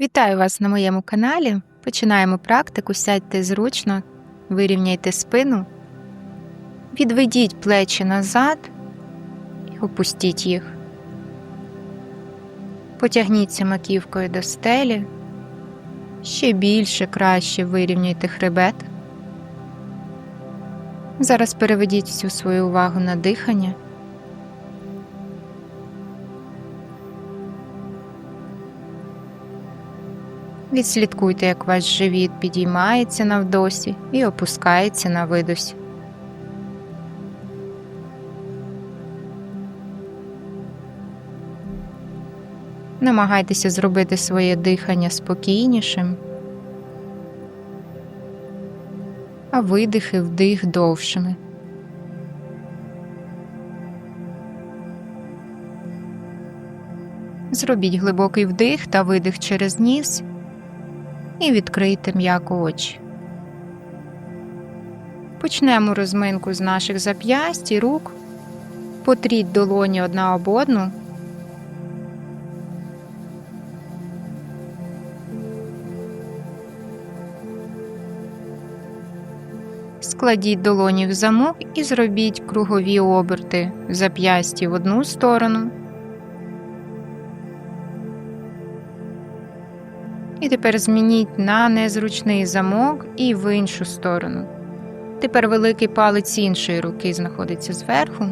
Вітаю вас на моєму каналі. Починаємо практику. Сядьте зручно, вирівняйте спину, відведіть плечі назад і опустіть їх. Потягніться маківкою до стелі. Ще більше, краще вирівняйте хребет. Зараз переведіть всю свою увагу на дихання. Відслідкуйте, як ваш живіт підіймається на вдосі і опускається на видосі. Намагайтеся зробити своє дихання спокійнішим, а видихи вдих довшими. Зробіть глибокий вдих та видих через ніс і відкрийте м'яко очі. Почнемо розминку з наших зап'ясть і рук. Потріть долоні одна об одну. Складіть долоні в замок і зробіть кругові оберти зап'ясті в одну сторону тепер змініть на незручний замок і в іншу сторону. Тепер великий палець іншої руки знаходиться зверху.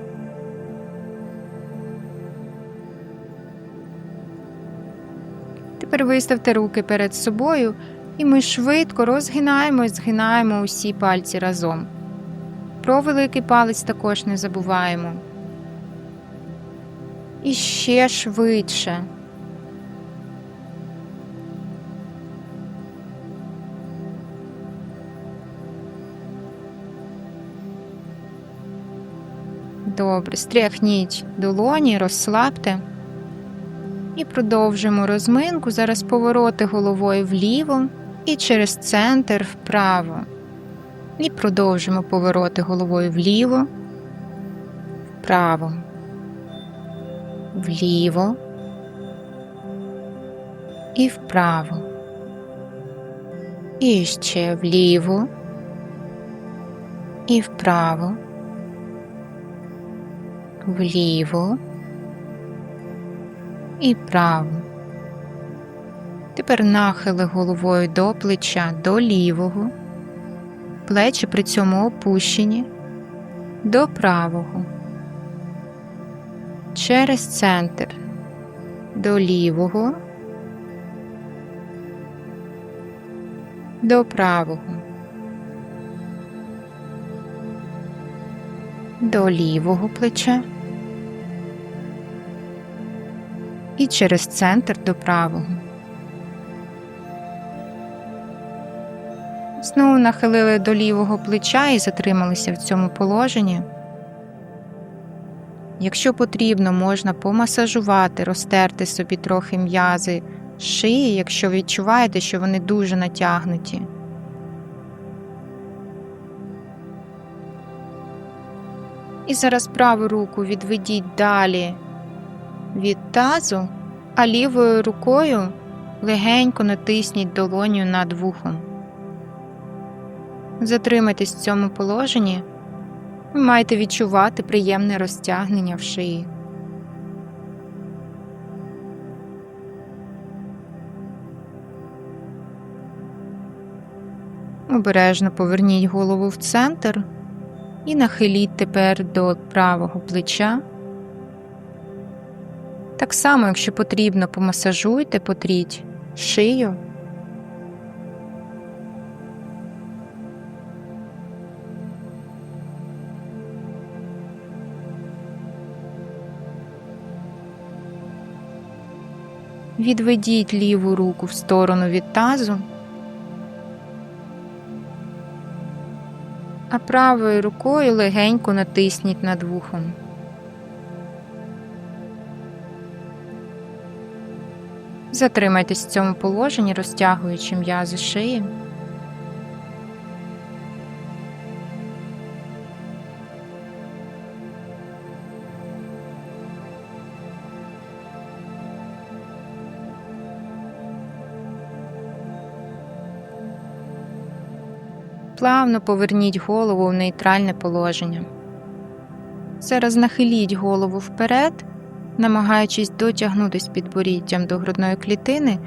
Тепер виставте руки перед собою, і ми швидко розгинаємо і згинаємо усі пальці разом. Про великий палець також не забуваємо. І ще швидше. Добре, стряхніть долоні, розслабте. І продовжимо розминку. Зараз повороти головою вліво і через центр вправо. І продовжимо повороти головою вліво, вправо, вліво і вправо. І ще вліво і вправо вліво і право. Тепер нахили головою до плеча до лівого, плечі при цьому опущені до правого, через центр до лівого, до правого. До лівого плеча. І через центр до правого. Знову нахилили до лівого плеча і затрималися в цьому положенні. Якщо потрібно, можна помасажувати, розтерти собі трохи м'язи шиї, якщо відчуваєте, що вони дуже натягнуті. І зараз праву руку відведіть далі від тазу, а лівою рукою легенько натисніть долоню над вухом. Затримайтесь в цьому положенні, ви маєте відчувати приємне розтягнення в шиї. Обережно поверніть голову в центр і нахиліть тепер до правого плеча. Так само, якщо потрібно, помасажуйте, потріть шию. Відведіть ліву руку в сторону від тазу, а правою рукою легенько натисніть над вухом. Затримайтесь в цьому положенні, розтягуючи м'язи шиї. Плавно поверніть голову в нейтральне положення. Зараз нахиліть голову вперед намагаючись дотягнутися підборіддям до грудної клітини,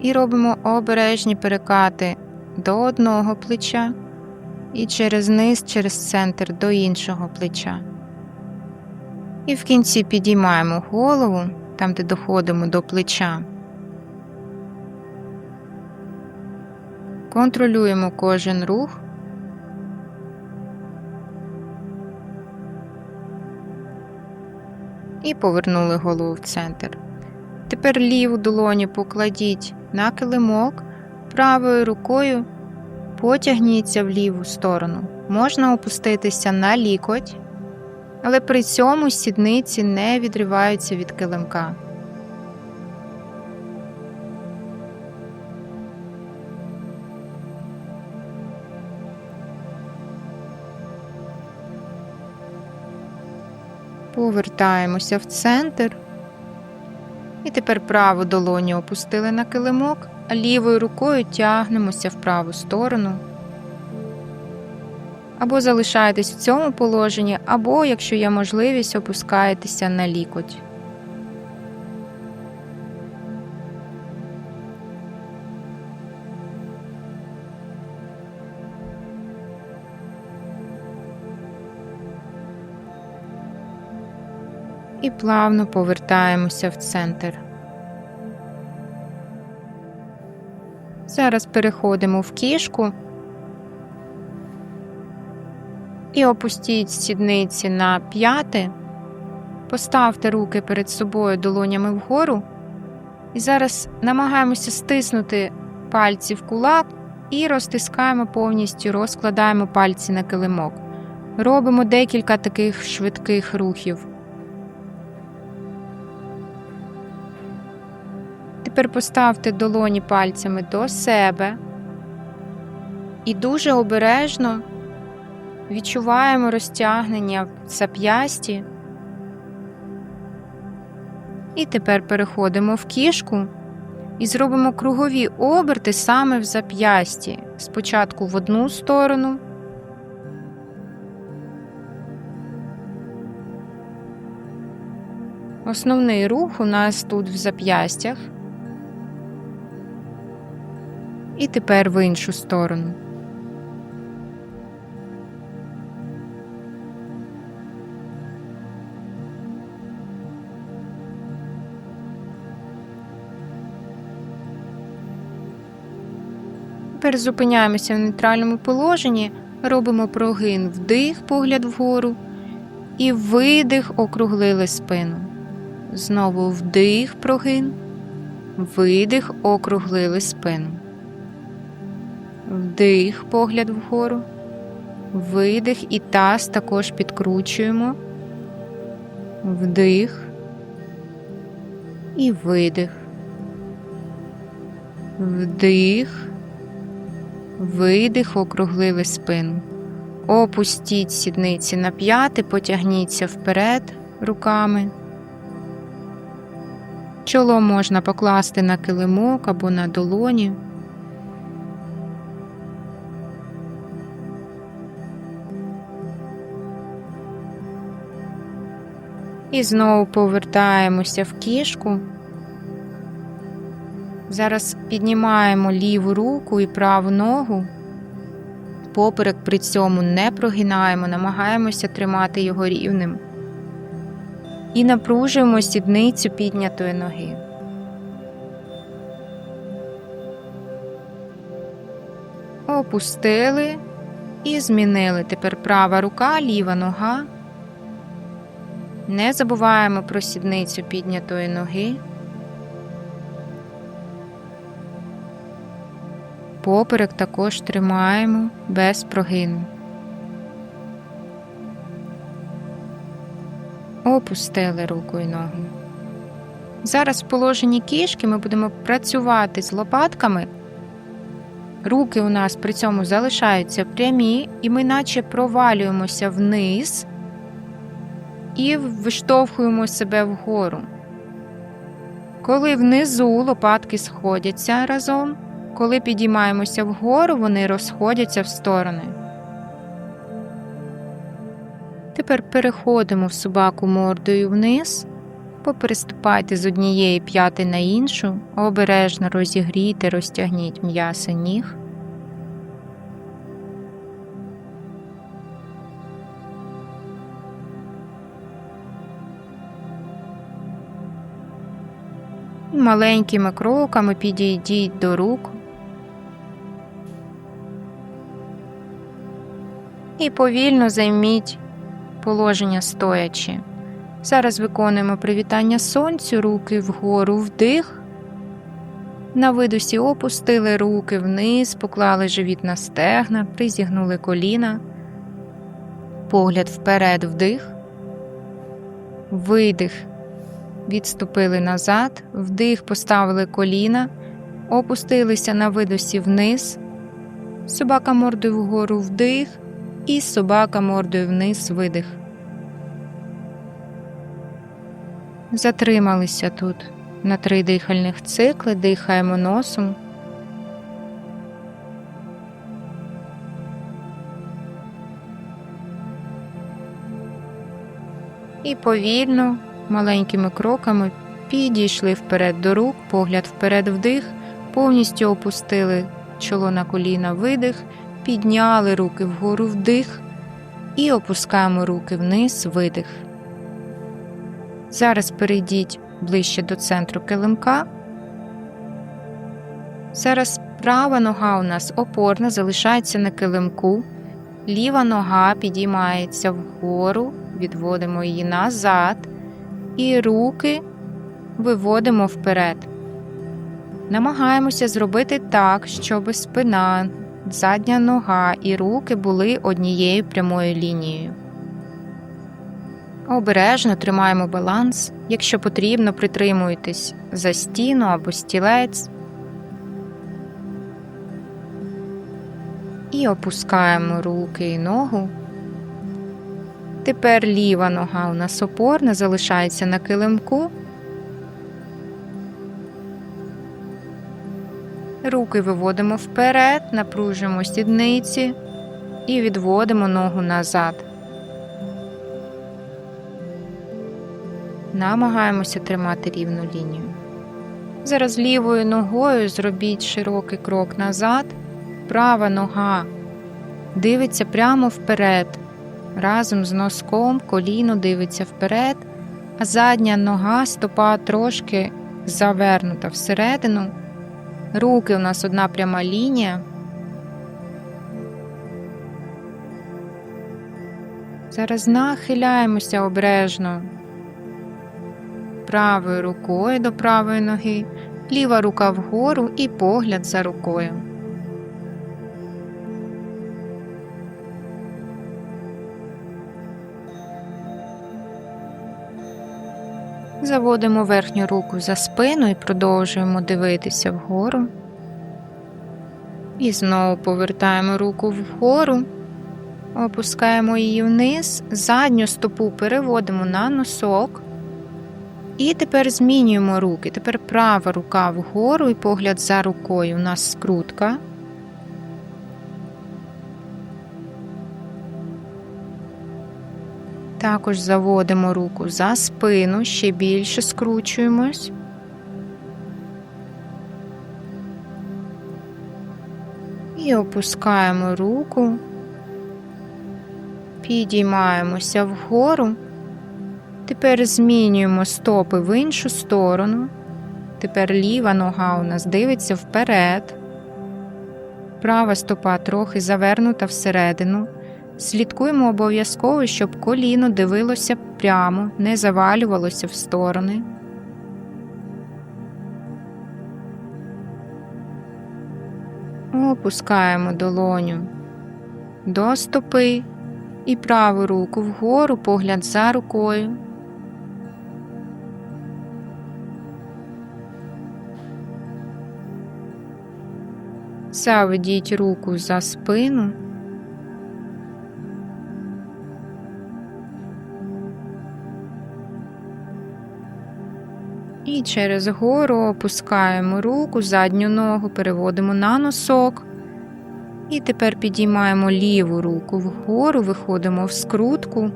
і робимо обережні перекати до одного плеча і через низ, через центр до іншого плеча. І в кінці підіймаємо голову там, де доходимо до плеча. Контролюємо кожен рух. І повернули голову в центр. Тепер ліву долоню покладіть на килимок, правою рукою потягніться в ліву сторону. Можна опуститися на лікоть, але при цьому сідниці не відриваються від килимка. Повертаємося в центр. І тепер праву долоню опустили на килимок, а лівою рукою тягнемося в праву сторону. Або залишаєтесь в цьому положенні, або, якщо є можливість, опускаєтеся на лікоть. І плавно повертаємося в центр. Зараз переходимо в кішку і опустіть сідниці на п'яти, поставте руки перед собою долонями вгору. І зараз намагаємося стиснути пальці в кулак і розтискаємо повністю, розкладаємо пальці на килимок. Робимо декілька таких швидких рухів. Тепер поставте долоні пальцями до себе і дуже обережно відчуваємо розтягнення в зап'ясті. І тепер переходимо в кішку і зробимо кругові оберти саме в зап'ясті. Спочатку в одну сторону. Основний рух у нас тут в зап'ястях. І тепер в іншу сторону. Тепер зупиняємося в нейтральному положенні, робимо прогин вдих, погляд вгору, і видих, округлили спину. Знову вдих, прогин, видих, округлили спину. Вдих, погляд вгору, видих і таз також підкручуємо, вдих і видих, вдих, видих, округлили спину. Опустіть сідниці на п'яти, потягніться вперед руками. Чоло можна покласти на килимок або на долоні. І знову повертаємося в кішку. Зараз піднімаємо ліву руку і праву ногу. Поперек при цьому не прогинаємо, намагаємося тримати його рівним. І напружуємо сідницю піднятої ноги. Опустили і змінили. Тепер права рука, ліва нога. Не забуваємо про сідницю піднятої ноги. Поперек також тримаємо без прогину. Опустили руку і ногу. Зараз в положенні кішки ми будемо працювати з лопатками. Руки у нас при цьому залишаються прямі, і ми наче провалюємося вниз і виштовхуємо себе вгору. Коли внизу лопатки сходяться разом, Коли підіймаємося вгору, вони розходяться в сторони. Тепер переходимо в собаку мордою вниз, попереступайте з однієї п'яти на іншу, обережно розігрійте, розтягніть м'ясо ніг. Маленькими кроками підійдіть до рук. І повільно займіть положення стоячи. Зараз виконуємо привітання сонцю, руки вгору вдих. На видусі опустили руки вниз, поклали живіт на стегна, призігнули коліна. Погляд вперед вдих. Видих. Відступили назад, вдих, поставили коліна, опустилися на видосі вниз. Собака мордою вгору вдих. І собака мордою вниз видих. Затрималися тут на три дихальних цикли, дихаємо носом. І повільно, маленькими кроками підійшли вперед до рук, погляд вперед вдих, повністю опустили чоло на коліна видих, підняли руки вгору вдих і опускаємо руки вниз видих. Зараз перейдіть ближче до центру килимка. Зараз права нога у нас опорна, залишається на килимку. Ліва нога підіймається вгору, відводимо її назад, і руки виводимо вперед. Намагаємося зробити так, щоб спина, задня нога і руки були однією прямою лінією. Обережно тримаємо баланс. Якщо потрібно, притримуйтесь за стіну або стілець. І опускаємо руки і ногу. Тепер ліва нога у нас опорна, залишається на килимку. Руки виводимо вперед, напружуємо сідниці і відводимо ногу назад. Намагаємося тримати рівну лінію. Зараз лівою ногою зробіть широкий крок назад. Права нога дивиться прямо вперед. Разом з носком коліно дивиться вперед, а задня нога стопа трошки завернута всередину. Руки у нас одна пряма лінія. Зараз нахиляємося обережно правою рукою до правої ноги, ліва рука вгору і погляд за рукою. Заводимо верхню руку за спину і продовжуємо дивитися вгору. І знову повертаємо руку вгору, опускаємо її вниз, задню стопу переводимо на носок. І тепер змінюємо руки. Тепер права рука вгору і погляд за рукою. У нас скрутка. Також заводимо руку за спину, ще більше скручуємось. І опускаємо руку, підіймаємося вгору. Тепер змінюємо стопи в іншу сторону. Тепер ліва нога у нас дивиться вперед. Права стопа трохи завернута всередину. Слідкуємо обов'язково, щоб коліно дивилося прямо, не завалювалося в сторони. Опускаємо долоню до стопи і праву руку вгору, погляд за рукою. Заведіть руку за спину. І через гору опускаємо руку, задню ногу, переводимо на носок. І тепер підіймаємо ліву руку вгору, виходимо в скрутку.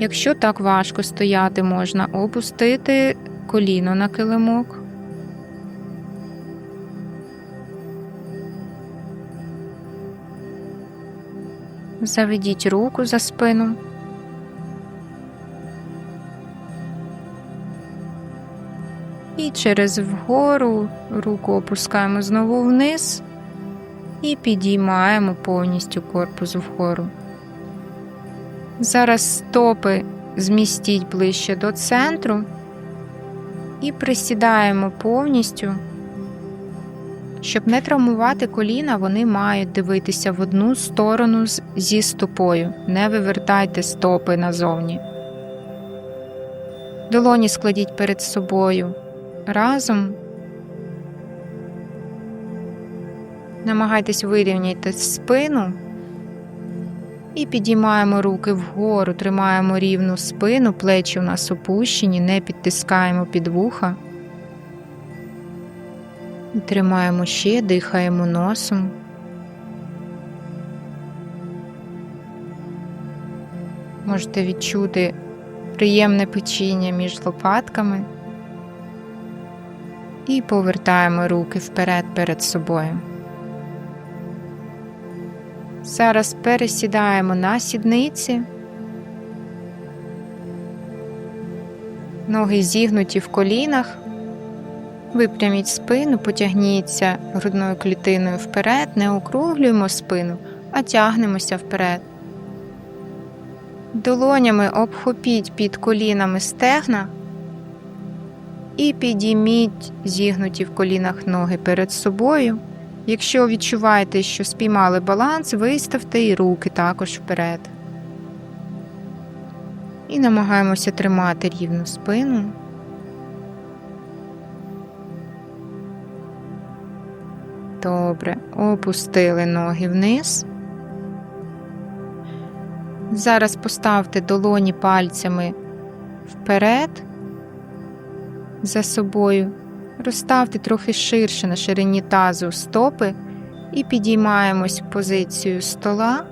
Якщо так важко стояти, можна опустити коліно на килимок. Заведіть руку за спину. Через вгору руку опускаємо знову вниз і підіймаємо повністю корпус вгору. Зараз стопи змістіть ближче до центру і присідаємо повністю. Щоб не травмувати коліна, вони мають дивитися в одну сторону зі стопою. Не вивертайте стопи назовні. Долоні складіть перед собою разом. Намагайтесь вирівняти спину і підіймаємо руки вгору, тримаємо рівну спину, плечі у нас опущені, не підтискаємо під вуха. І Тримаємо ще, дихаємо носом. Можете відчути приємне печіння між лопатками. І повертаємо руки вперед перед собою. Зараз пересідаємо на сідниці. Ноги зігнуті в колінах. Випряміть спину, потягніться грудною клітиною вперед, не округлюємо спину, а тягнемося вперед. Долонями обхопіть під колінами стегна і підійміть зігнуті в колінах ноги перед собою. Якщо відчуваєте, що спіймали баланс, виставте і руки також вперед. І намагаємося тримати рівну спину. Добре, опустили ноги вниз. Зараз поставте долоні пальцями вперед за собою, розставте трохи ширше на ширині тазу стопи і підіймаємось в позицію стола.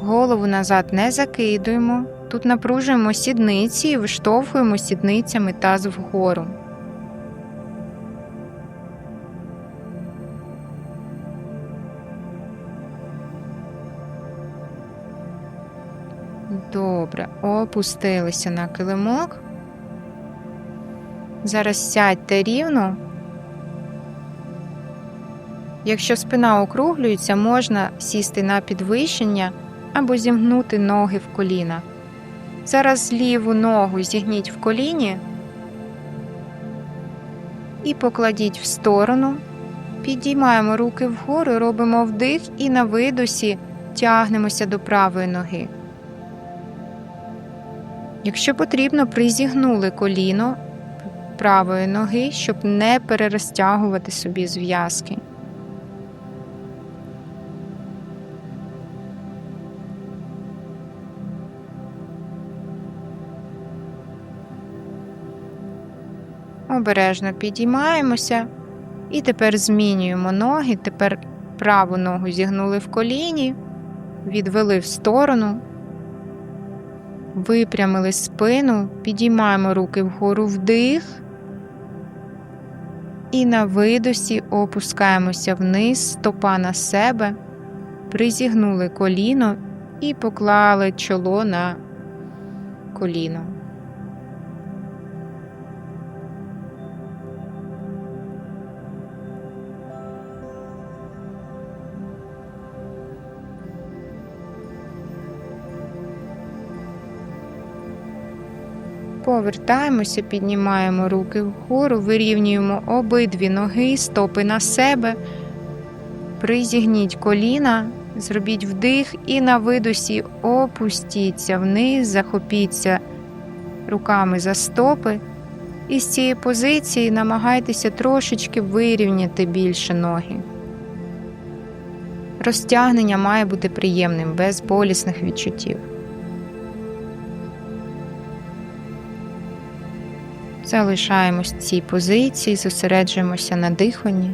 Голову назад не закидуємо. Тут напружуємо сідниці і виштовхуємо сідницями таз вгору. Добре, опустилися на килимок. Зараз сядьте рівно. Якщо спина округлюється, можна сісти на підвищення або зігнути ноги в коліна. Зараз ліву ногу зігніть в коліні і покладіть в сторону. Підіймаємо руки вгору, робимо вдих і на видосі тягнемося до правої ноги. Якщо потрібно, призігнули коліно правої ноги, щоб не перерозтягувати собі зв'язки. Обережно підіймаємося і тепер змінюємо ноги. Тепер праву ногу зігнули в коліні, відвели в сторону, випрямили спину, підіймаємо руки вгору вдих. І на видосі опускаємося вниз, стопа на себе, призігнули коліно і поклали чоло на коліно. Повертаємося, піднімаємо руки вгору, вирівнюємо обидві ноги, стопи на себе, призігніть коліна, зробіть вдих і на видосі опустіться вниз, захопіться руками за стопи. І з цієї позиції намагайтеся трошечки вирівняти більше ноги. Розтягнення має бути приємним, без болісних відчуттів. Залишаємось в цій позиції, зосереджуємося на диханні.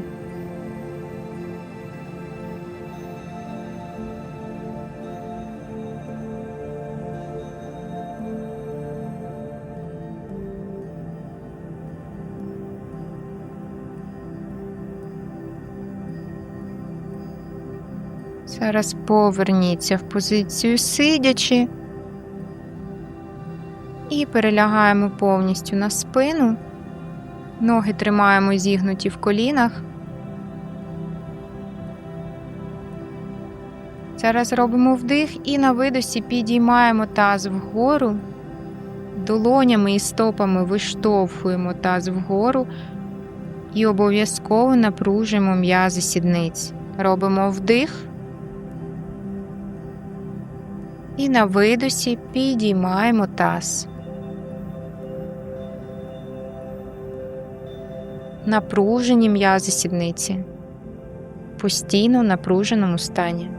Зараз поверніться в позицію сидячи і перелягаємо повністю на спину. Ноги тримаємо зігнуті в колінах. Зараз робимо вдих і на видосі підіймаємо таз вгору, долонями і стопами виштовхуємо таз вгору і обов'язково напружуємо м'язи сідниць. Робимо вдих. І на видосі підіймаємо таз. Напружені м'язи сідниці. Постійно в напруженому стані.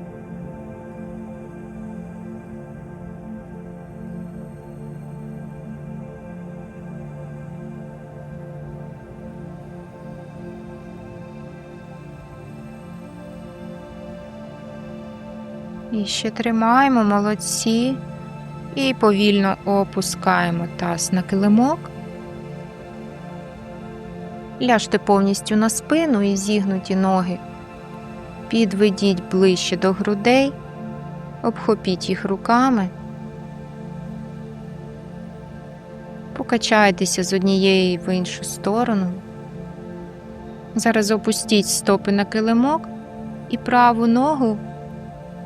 І ще тримаємо молодці і повільно опускаємо таз на килимок. Ляжте повністю на спину і зігнуті ноги. Підведіть ближче до грудей, обхопіть їх руками. Покачайтеся з однієї в іншу сторону. Зараз опустіть стопи на килимок і праву ногу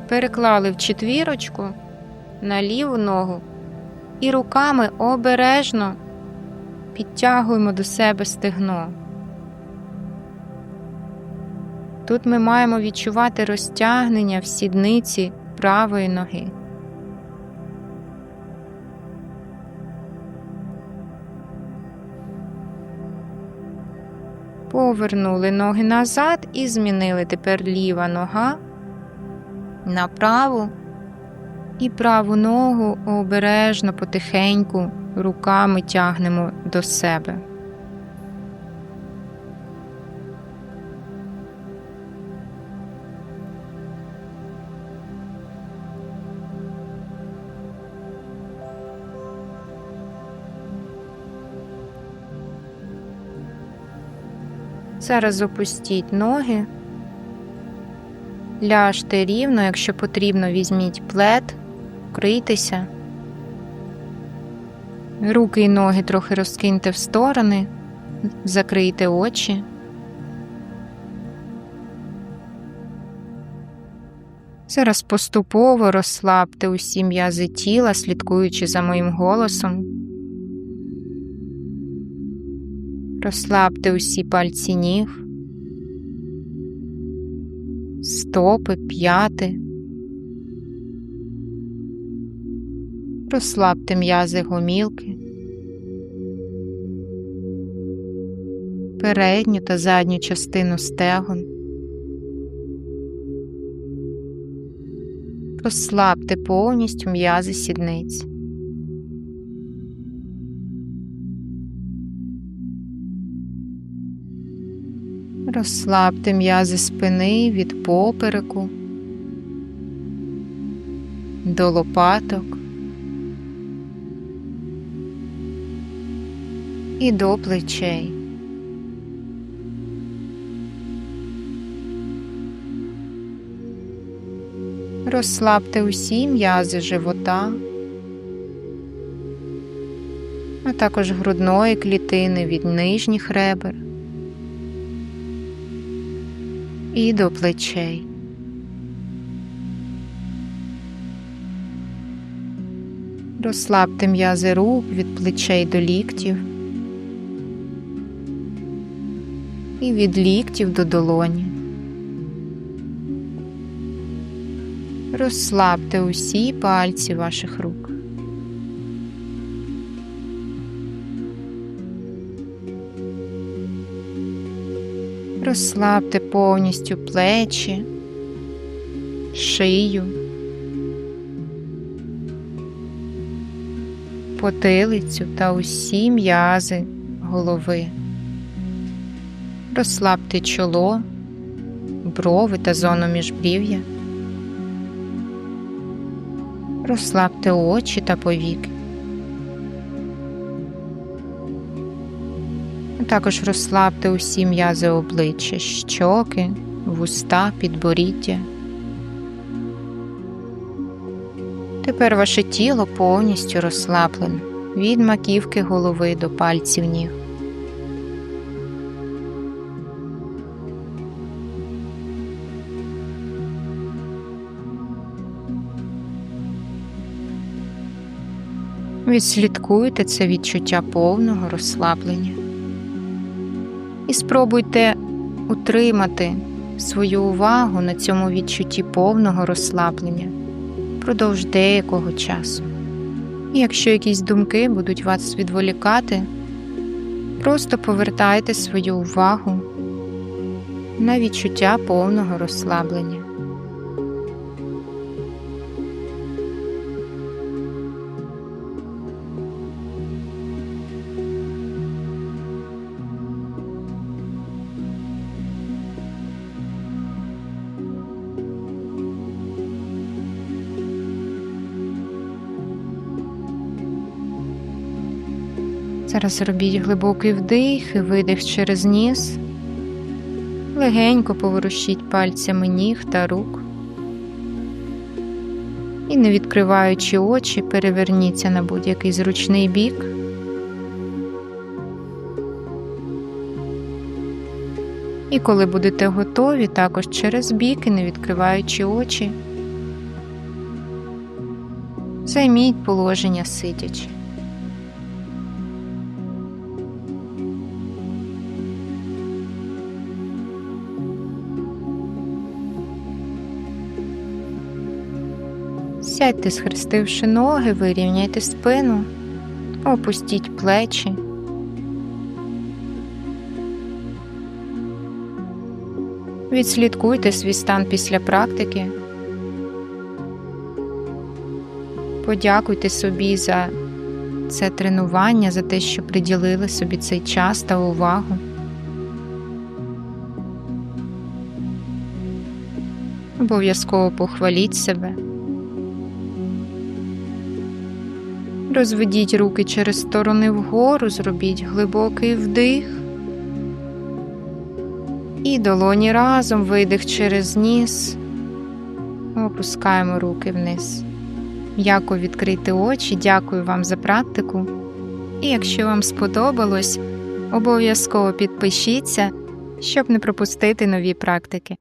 переклали в четвірочку на ліву ногу і руками обережно підтягуємо до себе стегно. Тут ми маємо відчувати розтягнення в сідниці правої ноги. Повернули ноги назад і змінили тепер ліва нога на праву і праву ногу обережно потихеньку руками тягнемо до себе. Зараз опустіть ноги, ляжте рівно, якщо потрібно, візьміть плед, вкрийтеся. Руки і ноги трохи розкиньте в сторони, закрийте очі. Зараз поступово розслабте усі м'язи тіла, слідкуючи за моїм голосом. Розслабте усі пальці ніг, стопи, п'яти. Розслабте м'язи гомілки, передню та задню частину стегон. Розслабте повністю м'язи сідниць. Розслабте м'язи спини від попереку до лопаток і до плечей. Розслабте усі м'язи живота, а також грудної клітини від нижніх ребер і до плечей. Розслабте м'язи рук від плечей до ліктів і від ліктів до долоні. Розслабте усі пальці ваших рук. Розслабте повністю плечі, шию, потилицю та усі м'язи голови. Розслабте чоло, брови та зону міжбрів'я. Розслабте очі та повіки. Також розслабте усі м'язи обличчя, щоки, вуста, підборіддя. Тепер ваше тіло повністю розслаблене від маківки голови до пальців ніг. Відслідкуйте це відчуття повного розслаблення і спробуйте утримати свою увагу на цьому відчутті повного розслаблення впродовж деякого часу. І якщо якісь думки будуть вас відволікати, просто повертайте свою увагу на відчуття повного розслаблення. Зараз робіть глибокий вдих і видих через ніс. Легенько поворушіть пальцями ніг та рук. І, не відкриваючи очі, переверніться на будь-який зручний бік. І коли будете готові, також через бік і не відкриваючи очі, займіть положення сидячи. Сядьте, схрестивши ноги, вирівняйте спину, опустіть плечі. Відслідкуйте свій стан після практики. Подякуйте собі за це тренування, за те, що приділили собі цей час та увагу. Обов'язково похваліть себе. Розведіть руки через сторони вгору, зробіть глибокий вдих. І долоні разом видих через ніс. Опускаємо руки вниз. М'яко відкрити очі. Дякую вам за практику. І якщо вам сподобалось, обов'язково підпишіться, щоб не пропустити нові практики.